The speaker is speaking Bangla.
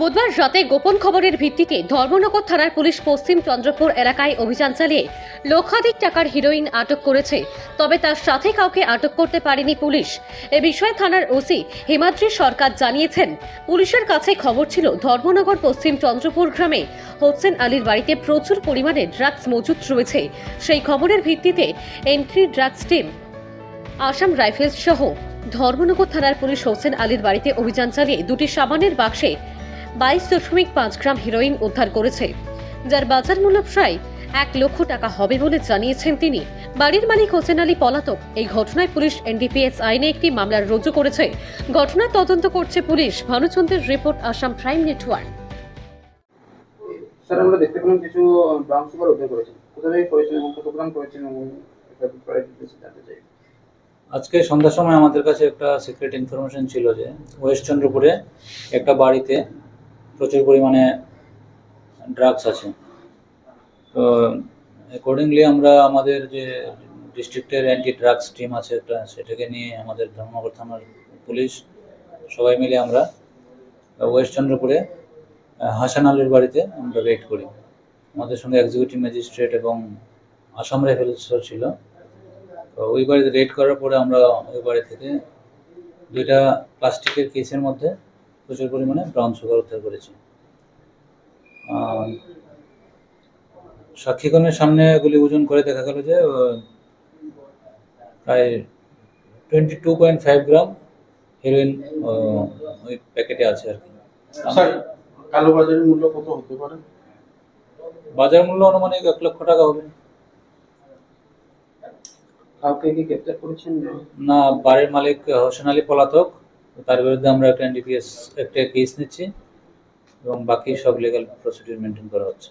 বুধবার রাতে গোপন খবরের ভিত্তিতে ধর্মনগর থানার পুলিশ পশ্চিম চন্দ্রপুর এলাকায় অভিযান চালিয়ে লক্ষাধিক টাকার হিরোইন আটক করেছে। তবে তার সাথে কাউকে আটক করতে পারেনি পুলিশ। এ বিষয়ে থানার ওসি হিমাদ্রি সরকার জানিয়েছেন, পুলিশের কাছে খবর ছিল, ধর্মনগর পশ্চিম চন্দ্রপুর গ্রামে হোসেন আলীর বাড়িতে প্রচুর পরিমাণে ড্রাগস মজুত রয়েছে। সেই খবরের ভিত্তিতে anti drugs team, Assam Rifles সহ ধর্মনগর থানার পুলিশ হোসেন আলীর বাড়িতে অভিযান চালিয়ে দুটি সাবানের বাক্সে বাইশ দশমিক পাঁচ গ্রাম হিরোইন উদ্ধার করেছে যার বাজার মূল্য প্রায় এক লক্ষ টাকা হবে বলে জানিয়েছেন তিনি। বাড়ির মালিক হোসেন আলী পলাতক এই ঘটনায় পুলিশ এনডিপিএস আইনে একটি মামলা রুজু করেছে। ঘটনার তদন্ত করছে police. ভানুচন্দ্রের report Assam Prime Network. Sir আমরা দেখতে পেলাম কিছু ব্রাউন সুগার উদ্ধার করেছেন কোথা থেকে করেছেন এবং কত গ্রাম করেছেন এবং জানতে চাই। আজকে সন্ধ্যার সময় আমাদের কাছে একটা সিক্রেট ইনফরমেশন ছিল যে ওয়েস্ট চন্দ্রপুরে একটা বাড়িতে প্রচুর পরিমাণে ড্রাগস আছে। তো অ্যাকর্ডিংলি আমরা আমাদের যে ডিস্ট্রিক্টের অ্যান্টি ড্রাগস টিম আছে একটা, সেটাকে নিয়ে আমাদের ধর্মনগর থানার পুলিশ সবাই মিলে আমরা ওয়েস্ট চন্দ্রপুরে হাসান আলীর বাড়িতে আমরা রেড করি। আমাদের সঙ্গে এক্সিকিউটিভ ম্যাজিস্ট্রেট এবং আসাম রাইফেলসও ছিল। ওই বাড়িতে রেড করার পরে আমরা ওই বাড়ি থেকে দুইটা প্লাস্টিকের কেসের মধ্যে প্রচুর পরিমাণে ব্রাউন সুগার উদ্ধার করেছি। আহ, সাক্ষীগণের সামনে এগুলি ওজন করে দেখা গেল যে প্রায় twenty two point five gram heroin ওই প্যাকেটে আছে আর কি। কালো বাজারের মূল্য কত হতে পারে? বাজার মূল্য আনুমানিক এক লক্ষ টাকা হবে। কাউকে কি গ্রেপ্তার করেছেন? না না বাড়ির মালিক হোসেন আলী পলাতক। তার বিরুদ্ধে আমরা একটা এনডিপিএস একটা কেস নিচ্ছি এবং বাকি সব লিগাল প্রসিডিউর মেনটেন করা হচ্ছে।